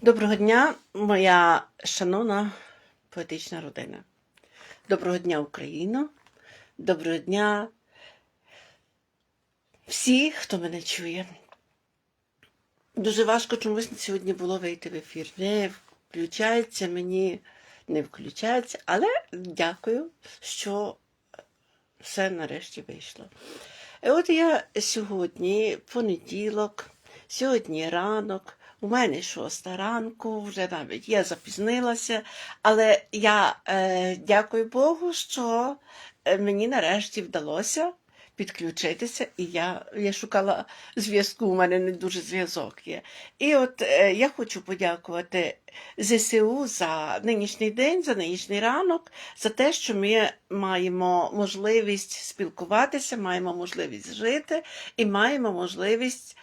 Доброго дня, моя шановна поетична родина. Доброго дня, Україно. Доброго дня всі, хто мене чує. Дуже важко чомусь сьогодні було вийти в ефір. Не включається мені, не включається, але дякую, що все нарешті вийшло. І от я сьогодні, понеділок, сьогодні ранок, у мене шоста ранку, вже навіть я запізнилася, але я е, дякую Богу, що е, мені нарешті вдалося підключитися, і я, я шукала зв'язку, у мене не дуже зв'язок є. І от е, я хочу подякувати ЗСУ за нинішній день, за нинішній ранок, за те, що ми маємо можливість спілкуватися, маємо можливість жити і маємо можливість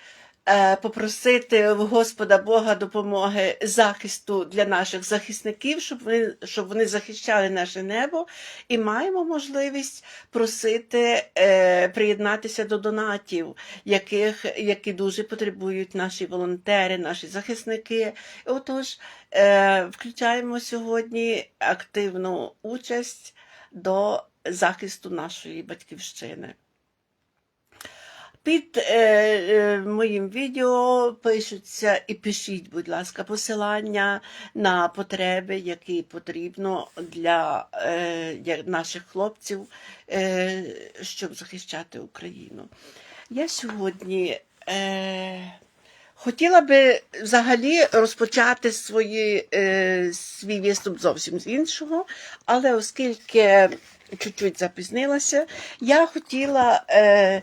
попросити в Господа Бога допомоги захисту для наших захисників, щоб вони, щоб вони захищали наше небо, і маємо можливість просити е, приєднатися до донатів, яких, які дуже потребують наші волонтери, наші захисники. Отож, е, включаємо сьогодні активну участь до захисту нашої батьківщини. Під е, е, моїм відео пишуться і пишіть, будь ласка, посилання на потреби, які потрібно для, е, наших хлопців, е, щоб захищати Україну. Я сьогодні е, хотіла би взагалі розпочати свої, е, свій виступ зовсім з іншого, але оскільки чуть-чуть запізнилася, я хотіла. Е,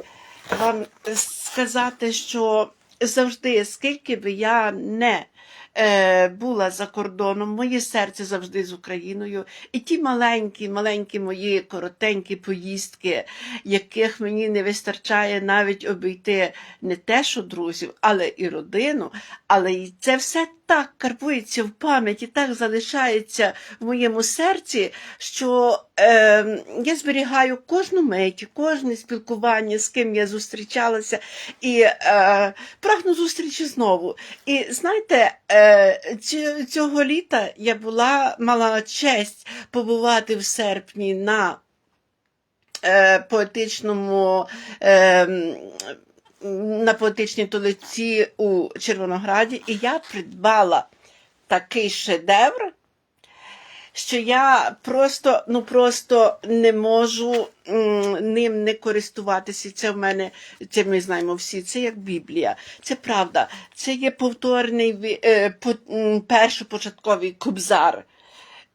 вам сказати, що завжди, скільки би я не е, була за кордоном, моє серце завжди з Україною. І ті маленькі, маленькі мої коротенькі поїздки, яких мені не вистачає навіть обійти не те, що друзів, але і родину. Але і це все так карбується в пам'яті, так залишається в моєму серці, що е, я зберігаю кожну мить, кожне спілкування, з ким я зустрічалася, і е, прагну зустрічі знову. І знаєте, е, цього літа я була, мала честь побувати в серпні на е, поетичному. Е, на поетичній толиці у Червонограді, і я придбала такий шедевр, що я просто, ну просто не можу ним не користуватися. Це в мене, це ми знаємо всі, це як Біблія. Це правда. Це є повторний е, першопочатковий кобзар.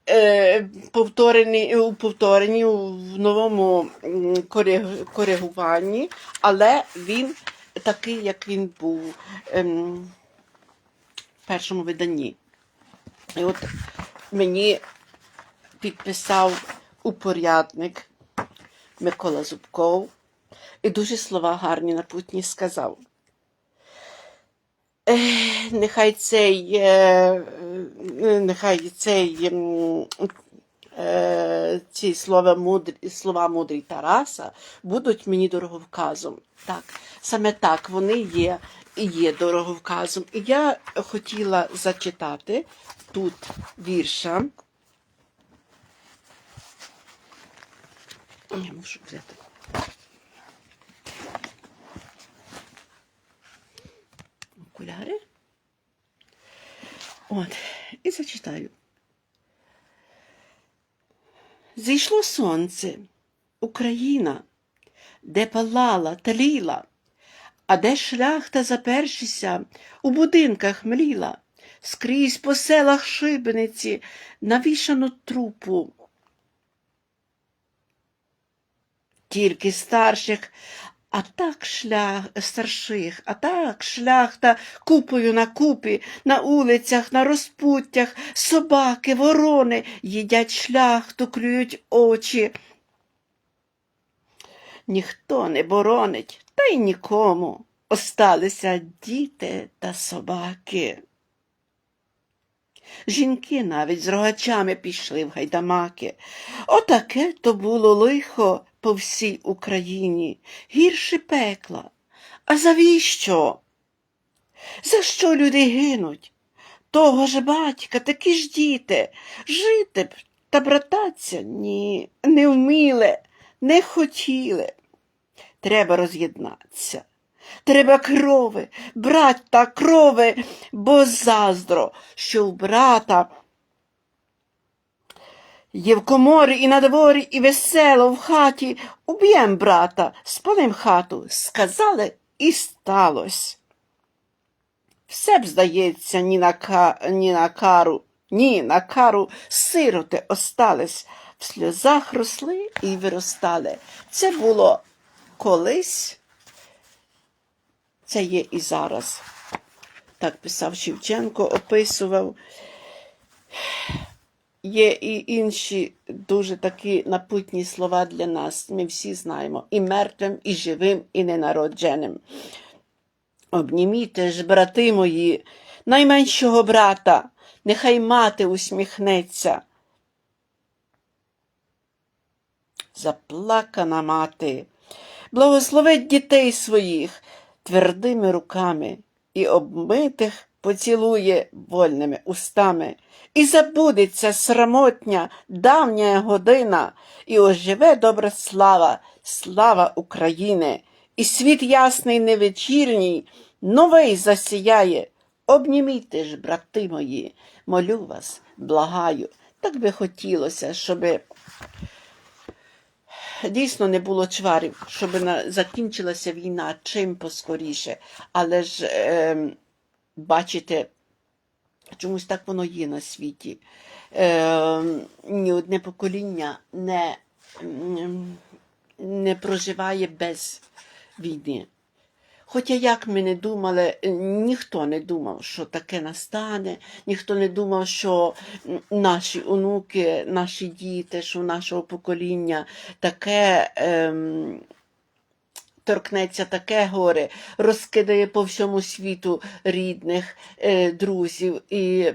Е, повторений у повторенні у новому коригуванні, але він такий, як він був ем, в першому виданні. І от мені підписав упорядник Микола Зубков і дуже слова гарні напутні сказав. Нехай цей, е, е, нехай цей, м, е, ці слова мудрі, слова мудрі Тараса будуть мені дороговказом. Так, саме так вони є є дороговказом. І я хотіла зачитати тут вірша. Я мушу взяти. Окуляри. От, і зачитаю. Зійшло сонце, Україна, де палала, таліла, а де шляхта запершися, у будинках мліла, скрізь по селах шибениці, навішану трупу. Тільки старших, а так шлях старших, а так шляхта купою на купі, на улицях, на розпуттях, собаки, ворони їдять шляхту, клюють очі. Ніхто не боронить, та й нікому. Осталися діти та собаки. Жінки навіть з рогачами пішли в гайдамаки. Отаке то було лихо по всій Україні, гірше пекла. А завіщо? За що люди гинуть? того ж батька, такі ж діти, жити б та брататься ні, не вміли, не хотіли. Треба роз'єднатися. Треба крови, брать та крови, бо заздро, що в брата є в коморі і на дворі, і весело в хаті. Уб'єм брата, спалим хату, сказали і сталось. Все б, здається, ні на, ка... ні на кару, ні на кару сироти остались, в сльозах росли і виростали. Це було колись, це є і зараз. Так писав Шевченко, описував. Є і інші дуже такі напутні слова для нас. Ми всі знаємо і мертвим, і живим, і ненародженим. Обніміте ж, брати мої, найменшого брата, нехай мати усміхнеться. Заплакана мати, благословить дітей своїх твердими руками і обмитих поцілує вольними устами, і забудеться срамотня давня година, і оживе добра слава, слава України, і світ ясний невечірній, новий засіяє. Обнімійте ж, брати мої, молю вас, благаю. Так би хотілося, щоби дійсно не було чварів, щоб закінчилася війна чим поскоріше. Але ж е, бачите, чомусь так воно є на світі. Е, ні одне покоління не, не проживає без війни. Хоча як ми не думали, ніхто не думав, що таке настане, ніхто не думав, що наші онуки, наші діти, що нашого покоління таке ем, торкнеться таке горе, розкидає по всьому світу рідних, е, друзів і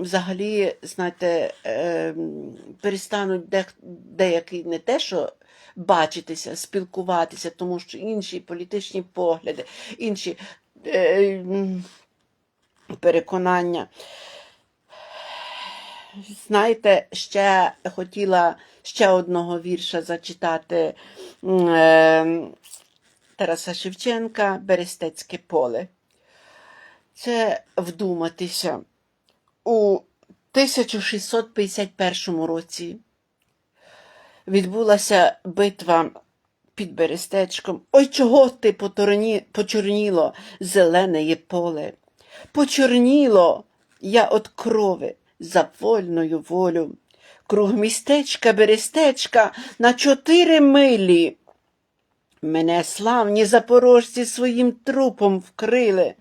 взагалі, знаєте, ем, перестануть де, деякі не те, що бачитися, спілкуватися, тому що інші політичні погляди, інші е, переконання. Знаєте, ще хотіла ще одного вірша зачитати е, Тараса Шевченка Берестецьке поле. Це вдуматися. У 1651 році відбулася битва під Берестечком. Ой, чого ти почорніло зелене є поле? Почорніло я от крови за вольною волю. Круг містечка Берестечка на чотири милі. Мене славні запорожці своїм трупом вкрили,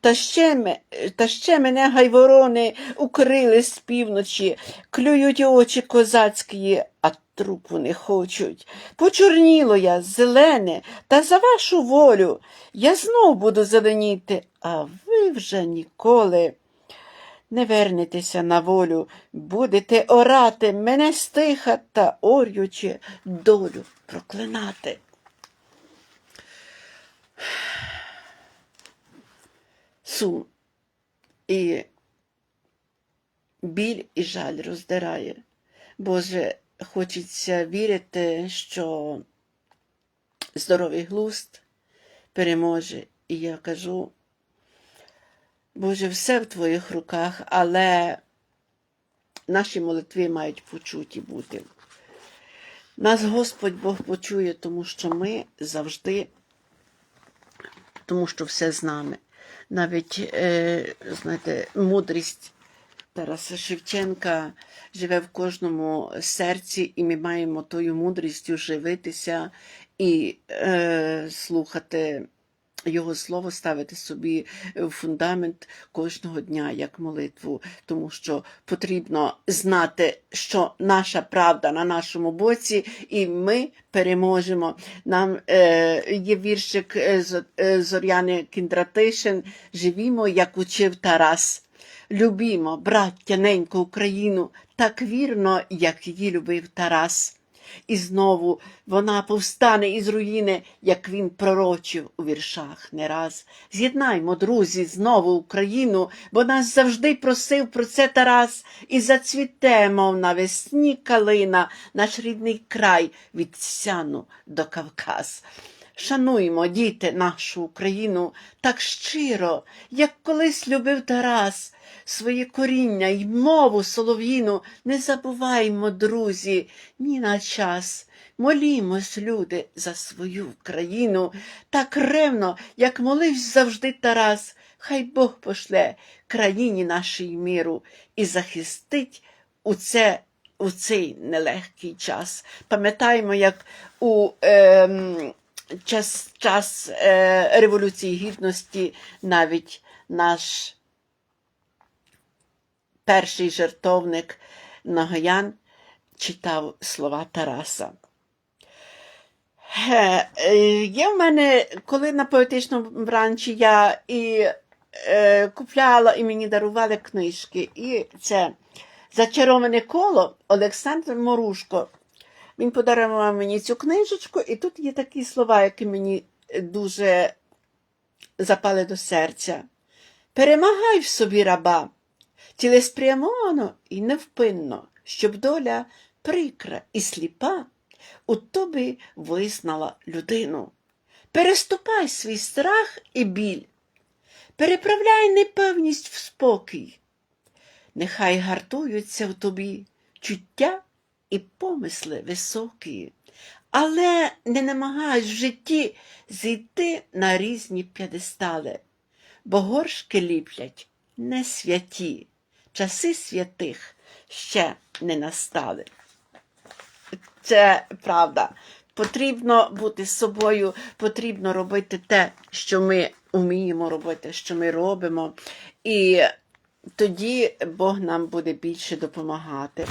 та ще, та ще мене гайворони укрили з півночі, клюють очі козацькі, а трупу не хочуть. Почорніло я, зелене, та за вашу волю я знов буду зеленіти, а ви вже ніколи не вернетеся на волю, будете орати мене стиха та орючи долю проклинати. Сум і біль і жаль роздирає. Боже, хочеться вірити, що здоровий глузд переможе. І я кажу, Боже, все в Твоїх руках, але наші молитви мають почуті бути. Нас Господь Бог почує, тому що ми завжди, тому що все з нами. Навіть, е, знаєте, мудрість Тараса Шевченка живе в кожному серці, і ми маємо тою мудрістю живитися і е, слухати його слово, ставити собі в фундамент кожного дня як молитву, тому що потрібно знати, що наша правда на нашому боці, і ми переможемо. Нам е, є віршик е, е, Зоряни Кіндратишин Живімо, як учив Тарас. Любімо, браття, неньку Україну, так вірно, як її любив Тарас. І знову вона повстане із руїни, як він пророчив у віршах не раз. З'єднаймо, друзі, знову Україну, бо нас завжди просив про це Тарас, і зацвіте, мов навесні калина, наш рідний край від Сяну до Кавказ. Шануймо, діти, нашу Україну так щиро, як колись любив Тарас, своє коріння й мову солов'їну. Не забуваймо, друзі, ні на час. Молімось, люди, за свою країну, так ревно, як молився завжди Тарас. Хай Бог пошле країні нашій миру і захистить у це у цей нелегкий час. Пам'ятаємо, як у ем, час, час е, Революції Гідності навіть наш перший жертовник Нагоян читав слова Тараса. Е, е, Є в мене, коли на поетичному бранчі я і е, купляла, і мені дарували книжки, і це Зачароване коло Олександр Морушко. Він подарував мені цю книжечку, і тут є такі слова, які мені дуже запали до серця. Перемагай в собі раба, цілеспрямовано і невпинно, щоб доля прикра і сліпа у тобі визнала людину. Переступай свій страх і біль, переправляй непевність в спокій. Нехай гартуються в тобі чуття і помисли високі, але не намагайся в житті зійти на різні п'єдестали, бо горшки ліплять не святі, часи святих ще не настали. Це правда. Потрібно бути собою, потрібно робити те, що ми вміємо робити, що ми робимо. І тоді Бог нам буде більше допомагати.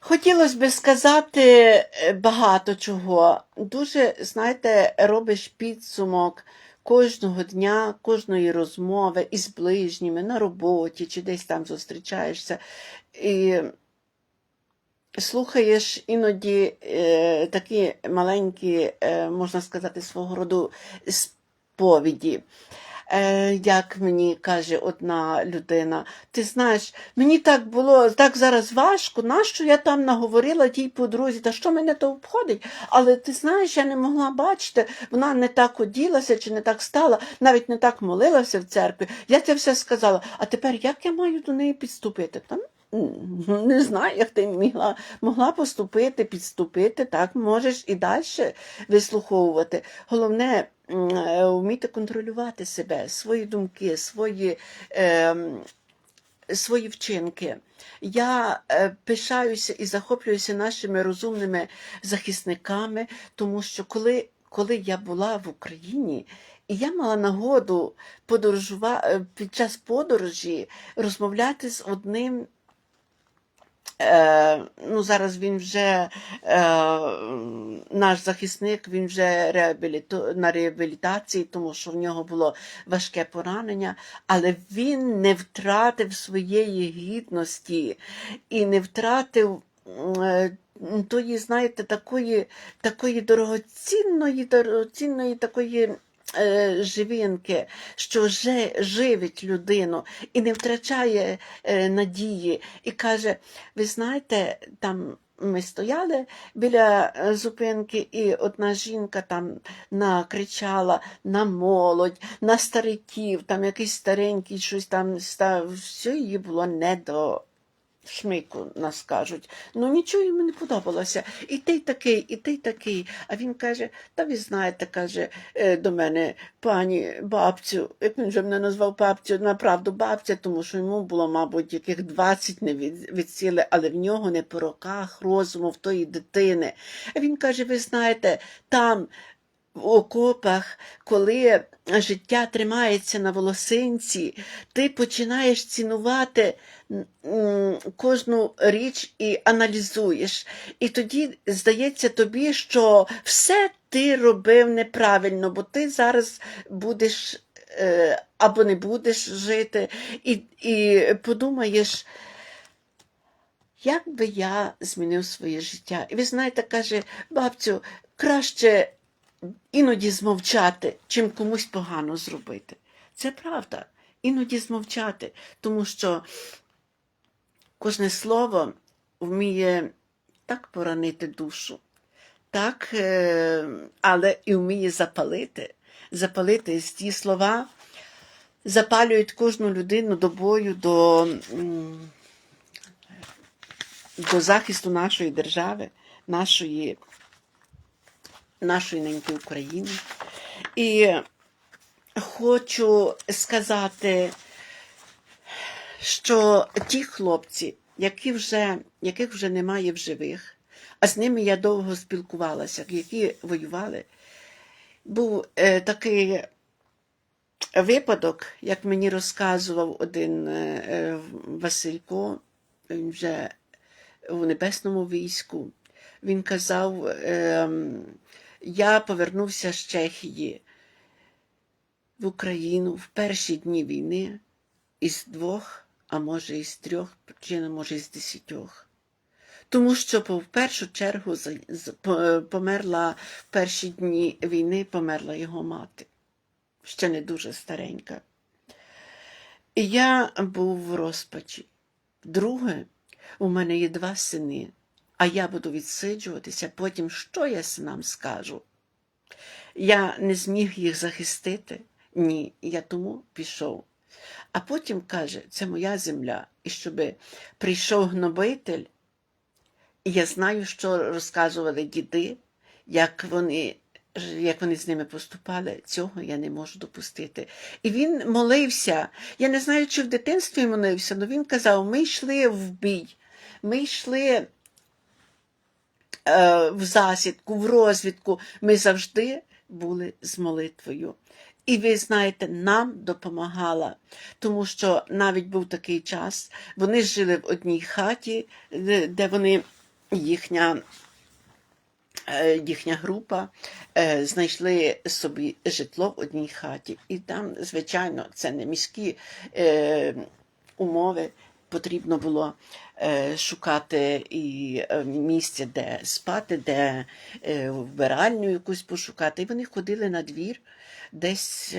Хотілося би сказати багато чого. Дуже, знаєте, робиш підсумок кожного дня, кожної розмови із ближніми на роботі чи десь там зустрічаєшся. І слухаєш іноді е, такі маленькі, е, можна сказати, свого роду сповіді. Е, як мені каже одна людина, ти знаєш, мені так було так зараз важко, нащо я там наговорила тій подрузі, та що мене то обходить? Але ти знаєш, я не могла бачити, вона не так оділася чи не так стала, навіть не так молилася в церкві. Я це все сказала. А тепер як я маю до неї підступити? Там не знаю, як ти могла, могла поступити, підступити, так можеш і далі вислуховувати. Головне е, вміти контролювати себе, свої думки, свої. Е, Свої вчинки. Я е, пишаюся і захоплююся нашими розумними захисниками, тому що коли, коли я була в Україні, і я мала нагоду подорожува... під час подорожі розмовляти з одним Е, ну, зараз він вже е, наш захисник, він вже реабіліту, на реабілітації, тому що в нього було важке поранення, але він не втратив своєї гідності і не втратив. Е, Тої, знаєте, такої такої дорогоцінної, дорогоцінної такої живинки, що вже живить людину і не втрачає е, надії, і каже: ви знаєте, там. Ми стояли біля е, зупинки, і одна жінка там накричала на молодь, на стариків, там якийсь старенький щось там став. Все її було не до шмику, нас кажуть. Ну нічого йому не подобалося. І ти такий, і ти такий. А він каже: Та ви знаєте, каже е, до мене пані бабцю, як він вже мене назвав бабцю, направду бабця, тому що йому було, мабуть, яких 20 не від, від сили, але в нього не по роках розуму в тої дитини. А він каже: ви знаєте, там. В окопах, коли життя тримається на волосинці, ти починаєш цінувати кожну річ і аналізуєш. І тоді здається тобі, що все ти робив неправильно, бо ти зараз будеш е, або не будеш жити, і, і подумаєш. як би я змінив своє життя. І ви знаєте, каже, бабцю, краще іноді змовчати, чим комусь погано зробити. Це правда. Іноді змовчати, тому що кожне слово вміє так поранити душу, так, е, але і вміє запалити. Запалити ті слова запалюють кожну людину до бою, до, до захисту нашої держави, нашої, нашої неньки України. І хочу сказати, що ті хлопці, які вже, яких вже немає в живих, а з ними я довго спілкувалася, які воювали, був е, такий випадок, як мені розказував один е, е, Василько, він вже у небесному війську. Він казав, е, я повернувся з Чехії в Україну в перші дні війни із двох, а може із трьох причин, а може із десятьох. Тому що по- в першу чергу померла в перші дні війни, померла його мати, ще не дуже старенька. І я був в розпачі. Друге, у мене є два сини, а я буду відсиджуватися, потім що я синам скажу? Я не зміг їх захистити. Ні, я тому пішов. А потім каже, це моя земля, і щоби прийшов гнобитель, я знаю, що розказували діди, як вони, як вони з ними поступали, цього я не можу допустити. І він молився. Я не знаю, чи в дитинстві молився, але він казав: ми йшли в бій, ми йшли в засідку, в розвідку. Ми завжди були з молитвою. І ви знаєте, нам допомагала, тому що навіть був такий час, вони жили в одній хаті, де вони, їхня, е, їхня група, е, знайшли собі житло в одній хаті. І там, звичайно, це не міські е, умови. Потрібно було е, шукати і е, місце, де спати, де е, вбиральню якусь пошукати. І вони ходили на двір, десь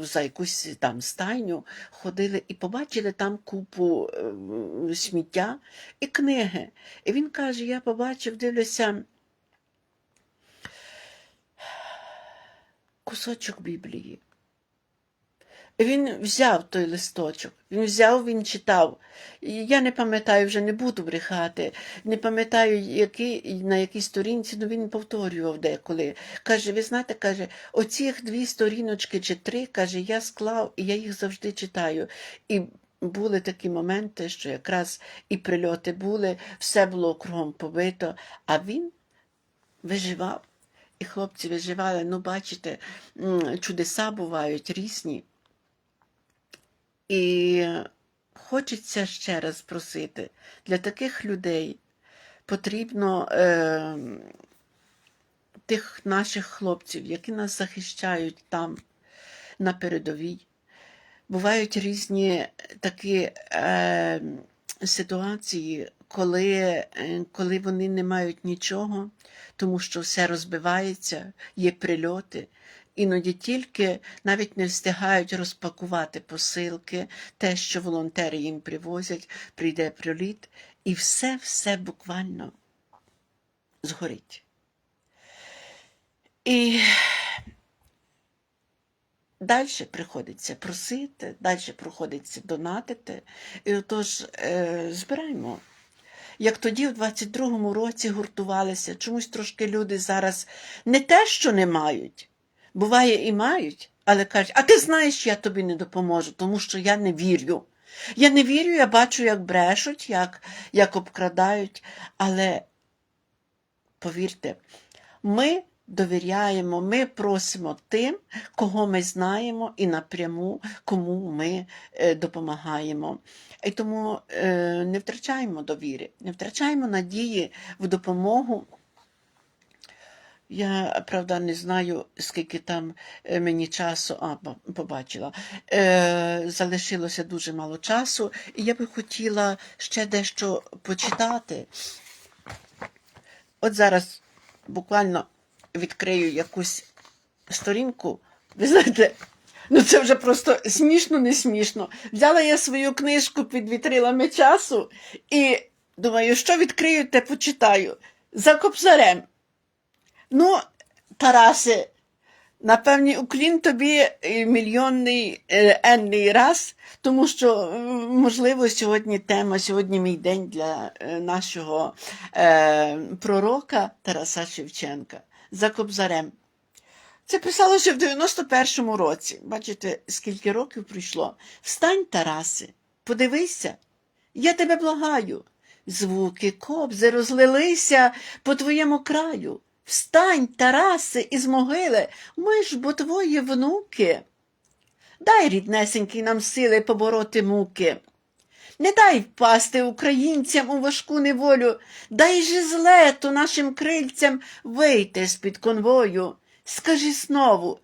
за якусь там стайню, ходили і побачили там купу сміття і книги. І він каже: я побачив, дивлюся. Кусочок Біблії. Він взяв той листочок, він взяв, він читав. Я не пам'ятаю, вже не буду брехати, не пам'ятаю, який, на якій сторінці, але він повторював деколи. Каже, ви знаєте, каже, оцих дві сторіночки чи три, каже, я склав, і я їх завжди читаю. І були такі моменти, що якраз і прильоти були, все було кругом побито, а він виживав. І хлопці виживали, ну, бачите, чудеса бувають різні. І хочеться ще раз просити, для таких людей потрібно е, тих наших хлопців, які нас захищають там на передовій. Бувають різні такі е, ситуації, коли, е, коли вони не мають нічого, тому що все розбивається, є прильоти. Іноді тільки навіть не встигають розпакувати посилки, те, що волонтери їм привозять, прийде приліт, і все-все буквально згорить. І далі приходиться просити, далі приходиться донатити. І отож е, збираємо. Як тоді, в 22-му році, гуртувалися, чомусь трошки люди зараз не те, що не мають, буває і мають, але кажуть, а ти знаєш, я тобі не допоможу, тому що я не вірю. Я не вірю, я бачу, як брешуть, як, як обкрадають, але повірте, ми довіряємо, ми просимо тим, кого ми знаємо, і напряму, кому ми е, допомагаємо. І тому е, не втрачаємо довіри, не втрачаємо надії в допомогу Я, правда, не знаю, скільки там е, мені часу, а, побачила. Е, залишилося дуже мало часу, і я би хотіла ще дещо почитати. От зараз буквально відкрию якусь сторінку. Ви знаєте, ну це вже просто смішно, не смішно. Взяла я свою книжку під вітрилами часу і думаю, що відкрию, те почитаю. За кобзарем. Ну, Тарасе, напевне, уклін тобі е, мільйонний е, енний раз, тому що, можливо, сьогодні тема, сьогодні мій день для е, нашого е, пророка Тараса Шевченка за Кобзарем. Це писалося в 91-му році. Бачите, скільки років пройшло. Встань, Тарасе, подивися, я тебе благаю. Звуки кобзи розлилися по твоєму краю. Встань, Тарасе, із могили, ми ж бо твої внуки. Дай, ріднесенький, нам сили побороти муки. Не дай впасти українцям у важку неволю, дай же злету нашим крильцям вийти з-під конвою. Скажи знову,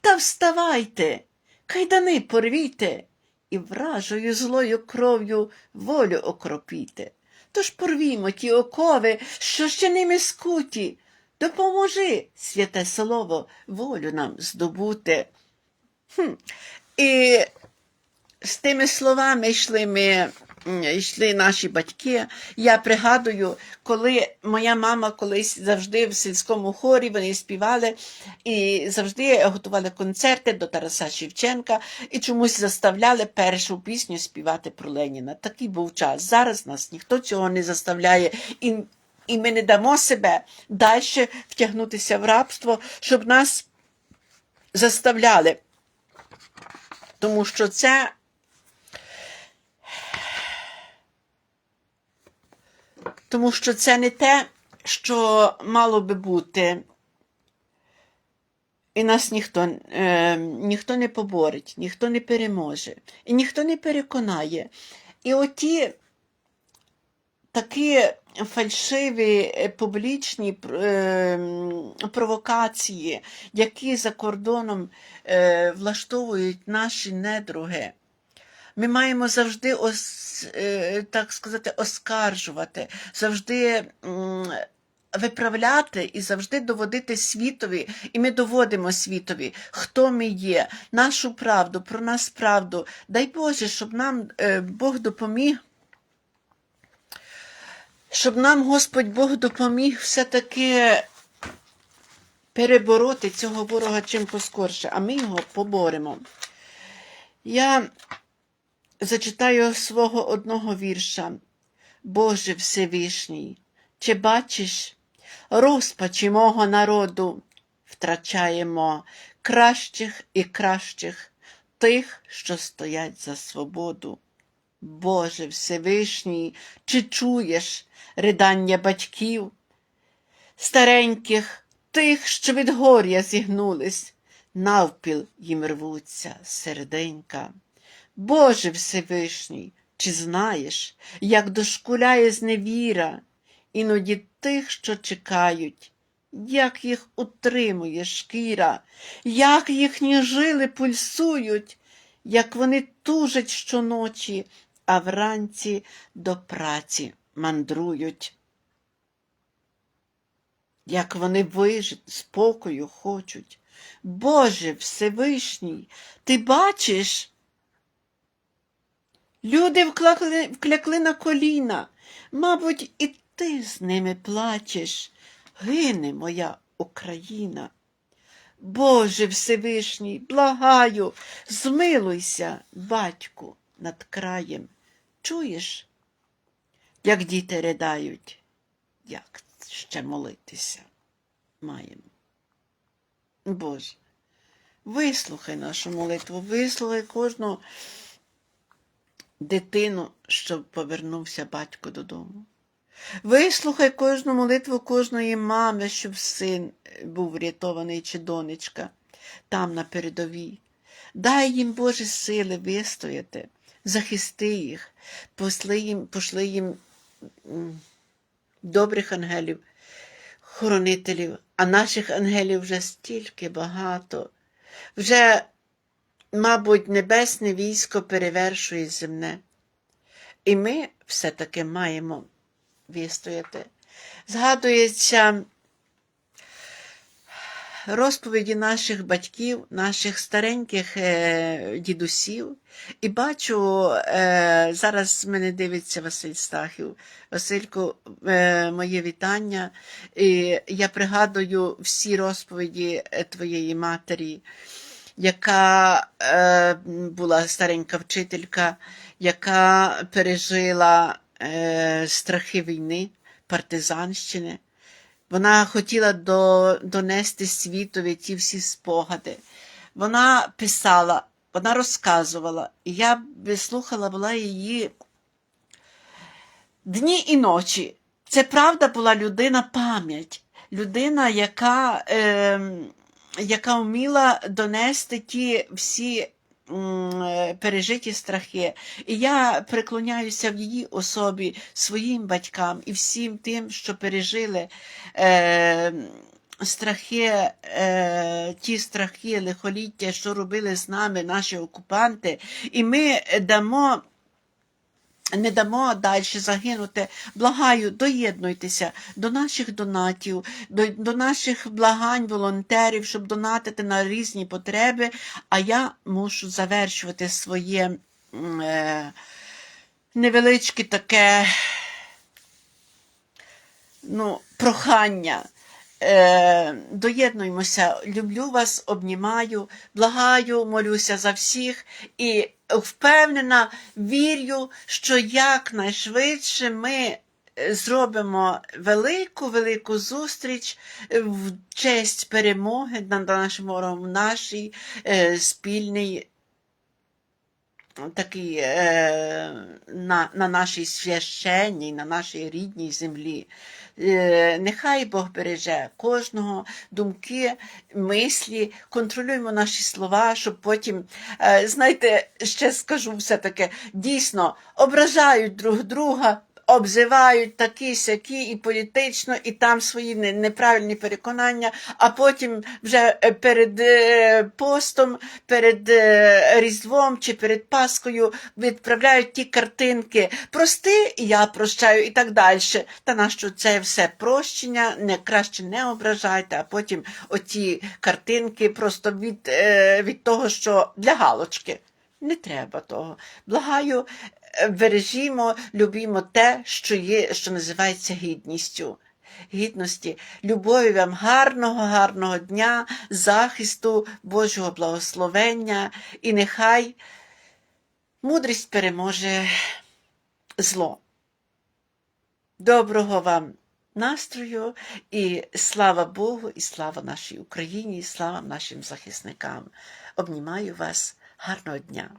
та вставайте, кайдани порвіте, і вражою злою кров'ю волю окропіте. Тож порвімо ті окови, що ще ними скуті. Допоможи, святе слово, волю нам здобути. Хм. І з тими словами йшли ми. Йшли наші батьки. Я пригадую, коли моя мама колись завжди в сільському хорі вони співали і завжди готували концерти до Тараса Шевченка і чомусь заставляли першу пісню співати про Леніна. Такий був час. Зараз нас ніхто цього не заставляє. І, і ми не дамо себе далі втягнутися в рабство, щоб нас заставляли. Тому що це тому що це не те, що мало би бути. І нас ніхто, е, ніхто не поборить, ніхто не переможе, і ніхто не переконає. І оті такі фальшиві е, публічні е, провокації, які за кордоном е, влаштовують наші недруги. Ми маємо завжди ос, так сказати, оскаржувати, завжди виправляти і завжди доводити світові, і ми доводимо світові, хто ми є, нашу правду, про нас правду. Дай Боже, щоб нам Бог допоміг. Щоб нам Господь Бог допоміг все-таки перебороти цього ворога чим поскорше, а ми його поборемо. Я зачитаю свого одного вірша. Боже Всевишній, чи бачиш розпачі мого народу? Втрачаємо кращих і кращих тих, що стоять за свободу. Боже Всевишній, чи чуєш ридання батьків, стареньких, тих, що від горя зігнулись, навпіл їм рвуться серденька. Боже Всевишній, чи знаєш, як дошкуляє зневіра, іноді тих, що чекають, як їх утримує шкіра, як їхні жили пульсують, як вони тужать щоночі, а вранці до праці мандрують. Як вони вижить, спокою хочуть. Боже Всевишній, ти бачиш? Люди вклякли, вклякли на коліна. Мабуть, і ти з ними плачеш. Гине моя Україна. Боже Всевишній, благаю, змилуйся, батьку, над краєм. Чуєш, як діти ридають, як ще молитися маємо. Боже, вислухай нашу молитву, вислухай кожну дитину, щоб повернувся батько додому. Вислухай кожну молитву кожної мами, щоб син був врятований чи донечка там на передовій. Дай їм Боже сили вистояти, захисти їх, посли їм, пошли їм добрих ангелів, хоронителів, А наших ангелів вже стільки багато. Вже, мабуть, небесне військо перевершує земне. І ми все-таки маємо вистояти. Згадується розповіді наших батьків, наших стареньких е, дідусів. І бачу, е, зараз мене дивиться Василь Стахів. Васильку, е, моє вітання. І я пригадую всі розповіді твоєї матері, яка е, була старенька вчителька, яка пережила е, страхи війни, партизанщини. Вона хотіла до, донести світові ті всі спогади. Вона писала, вона розказувала, і я слухала була її дні і ночі. Це правда була людина пам'ять, людина, яка, е, яка вміла донести ті всі пережиті страхи. І я приклоняюся в її особі своїм батькам і всім тим, що пережили е, страхи, е, ті страхи, лихоліття, що робили з нами наші окупанти, і ми дамо. Не дамо далі загинути. Благаю, доєднуйтеся до наших донатів, до, до наших благань волонтерів, щоб донатити на різні потреби. А я мушу завершувати своє е, невеличке таке ну, прохання. Е, доєднуємося, люблю вас, обнімаю, благаю, молюся за всіх і впевнена, вірю, що якнайшвидше ми е, зробимо велику велику зустріч в честь перемоги над нашим ворогом в нашій е, спільній такий, на, на нашій священній, на нашій рідній землі. Е, нехай Бог береже кожного думки, мислі, контролюємо наші слова, щоб потім, е, знаєте, ще скажу все таке, дійсно ображають друг друга. Обзивають такі сякі і політично, і там свої неправильні переконання, а потім вже е, перед е, постом, перед е, Різдвом чи перед Паскою відправляють ті картинки. Прости, я прощаю, і так далі. Та нащо це все прощення, не краще не ображайте, а потім оті картинки просто від, від того, що для галочки. Не треба того. Благаю, бережімо, любімо те, що є, що називається гідністю. Гідності, любові вам гарного, гарного дня, захисту, Божого благословення, і нехай мудрість переможе зло. Доброго вам настрою і слава Богу, і слава нашій Україні, і слава нашим захисникам. Обнімаю вас. Гарного дня!